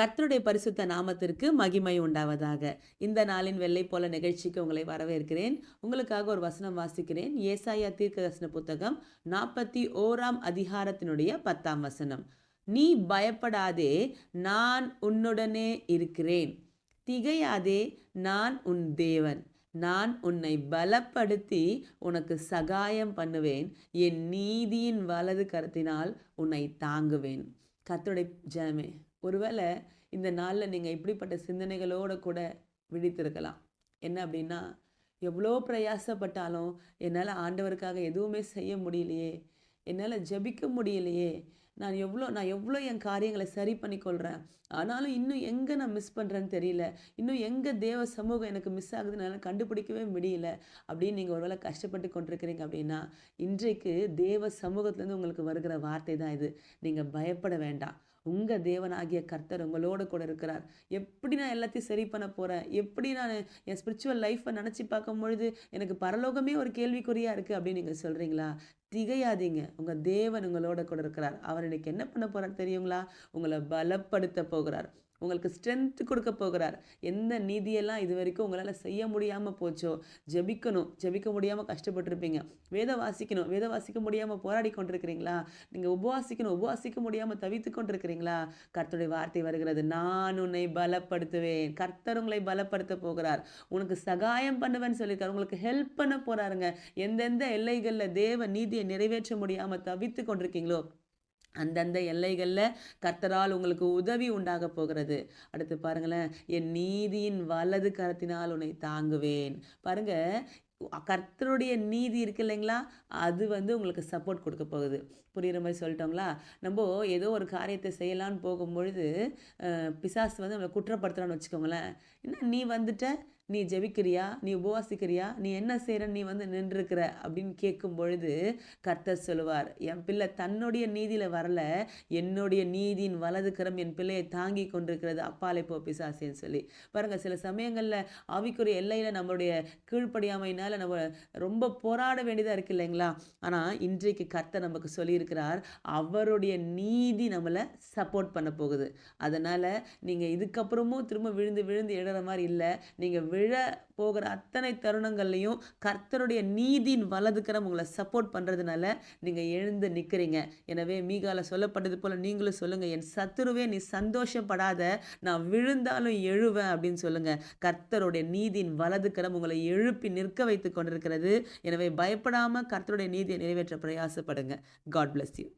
கர்த்தருடைய பரிசுத்த நாமத்திற்கு மகிமை உண்டாவதாக. இந்த நாளின் வெள்ளை போல நிகழ்ச்சிக்கு உங்களை வரவேற்கிறேன். உங்களுக்காக ஒரு வசனம் வாசிக்கிறேன். ஏசாயா தீர்க்கதர்சன புத்தகம் நாற்பத்தி ஓராம் அதிகாரத்தினுடைய பத்தாம் வசனம். நீ பயப்படாதே நான் உன்னுடனே இருக்கிறேன். திகையாதே நான் உன் தேவன். நான் உன்னை பலப்படுத்தி உனக்கு சகாயம் பண்ணுவேன். என் நீதியின் வலது கருத்தினால் உன்னை தாங்குவேன். கர்த்தருடைய ஜனமே ஒருவேளை இந்த நாளில் நீங்கள் இப்படிப்பட்ட சிந்தனைகளோடு கூட விழித்திருக்கலாம். என்ன அப்படின்னா எவ்வளோ பிரயாசப்பட்டாலும் என்னால் ஆண்டவருக்காக எதுவுமே செய்ய முடியலையே என்னால் ஜெபிக்க முடியலையே நான் எவ்வளோ நான் எவ்வளோ என் காரியங்களை சரி பண்ணிக்கொள்கிறேன் ஆனாலும் இன்னும் எங்கே நான் மிஸ் பண்ணுறேன்னு தெரியல. இன்னும் எங்கே தேவ சமூகம் எனக்கு மிஸ் ஆகுதுனால கண்டுபிடிக்கவே முடியல. அப்படின்னு நீங்கள் ஒருவேளை கஷ்டப்பட்டு கொண்டிருக்கிறீங்க அப்படின்னா இன்றைக்கு தேவ சமூகத்துலேருந்து உங்களுக்கு வருகிற வார்த்தை தான் இது. நீங்கள் பயப்பட வேண்டாம். உங்கள் தேவனாகிய கர்த்தர் உங்களோட கூட இருக்கிறார். எப்படி நான் எல்லாத்தையும் சரி பண்ண போகிறேன் எப்படி நான் என் ஸ்பிரிச்சுவல் லைஃப்பை நினச்சி பார்க்கும் பொழுது எனக்கு பரலோகமே ஒரு கேள்விக்குறியாக இருக்குது அப்படின்னு நீங்கள் சொல்கிறீங்களா திகையாதீங்க. உங்கள் தேவன் உங்களோட கூட இருக்கிறார். அவர் இன்னைக்கு என்ன பண்ண போகிறார் தெரியுங்களா? உங்களை பலப்படுத்த போகிறார். உங்களுக்கு ஸ்ட்ரென்த் கொடுக்க போகிறார். எந்த நீதியெல்லாம் இது வரைக்கும் உங்களால் செய்ய முடியாமல் போச்சோ ஜெபிக்கணும். ஜெபிக்க முடியாமல் கஷ்டப்பட்டுருப்பீங்க. வேத வாசிக்கணும். வேத வாசிக்க முடியாமல் போராடி கொண்டிருக்கிறீங்களா? நீங்கள் உபவாசிக்கணும். உபவாசிக்க முடியாமல் தவித்து கொண்டிருக்கிறீங்களா? கர்த்தருடைய வார்த்தை வருகிறது நான் உன்னை பலப்படுத்துவேன். கர்த்தர் உங்களை பலப்படுத்த போகிறார். உனக்கு சகாயம் பண்ணுவேன்னு சொல்லியிருக்காரு. உங்களுக்கு ஹெல்ப் பண்ண போகிறாருங்க எந்தெந்த எல்லைகளில் தேவ நீதியை நிறைவேற்ற முடியாமல் தவித்து கொண்டிருக்கீங்களோ அந்தந்த எல்லைகளில் கர்த்தரால் உங்களுக்கு உதவி உண்டாக போகிறது. அடுத்து பாருங்களேன் என் நீதியின் வலது கரத்தினால் உன்னை தாங்குவேன். பாருங்க கர்த்தருடைய நீதி இருக்கு இல்லைங்களா? அது வந்து உங்களுக்கு சப்போர்ட் கொடுக்க போகுது. புரிகிற மாதிரி சொல்லிட்டோங்களா? நம்ம ஏதோ ஒரு காரியத்தை செய்யலான்னு போகும்பொழுது பிசாஸ் வந்து நம்மளை குற்றப்படுத்துகிறான்னு வச்சுக்கோங்களேன். என்ன நீ வந்துட்ட? நீ ஜெபிக்கிறியா? நீ உபவாசிக்கிறியா? நீ என்ன செய்கிற நீ வந்து நின்றுருக்கிற? அப்படின்னு கேட்கும் பொழுது கர்த்தர் சொல்லுவார் என் பிள்ளை தன்னுடைய நீதியில் வரல. என்னுடைய நீதியின் வலது கரம் என் பிள்ளையை தாங்கி கொண்டிருக்கிறது. அப்பாலே போ பிசாசேன்னு சொல்லி. பாருங்கள் சில சமயங்களில் ஆவிக்குரிய எல்லையில் நம்மளுடைய கீழ்ப்படியாமையினால் நம்ம ரொம்ப போராட வேண்டியதாக இருக்குது இல்லைங்களா? ஆனால் இன்றைக்கு கர்த்தர் நமக்கு சொல்லியிருக்கிறார் அவருடைய நீதி நம்மளை சப்போர்ட் பண்ண போகுது. அதனால் நீங்கள் இதுக்கப்புறமும் திரும்ப விழுந்து விழுந்து எழுற மாதிரி இல்லை. நீங்கள் விழு போகிற அத்தனை தருணங்கள்லையும் கர்த்தருடைய நீதியின் வலதுக்கரம் உங்களை சப்போர்ட் பண்ணுறதுனால நீங்கள் எழுந்து நிற்கிறீங்க எனவே மீகால சொல்லப்பட்டது போல் நீங்களும் சொல்லுங்கள் என் சத்துருவே நீ சந்தோஷப்படாத. நான் விழுந்தாலும் எழுவேன் அப்படின்னு சொல்லுங்கள் கர்த்தருடைய நீதியின் வலதுக்கரம் உங்களை எழுப்பி நிற்க வைத்து கொண்டிருக்கிறது. எனவே பயப்படாமல் கர்த்தருடைய நீதியை நிறைவேற்ற பிரயாசப்படுங்க. God bless you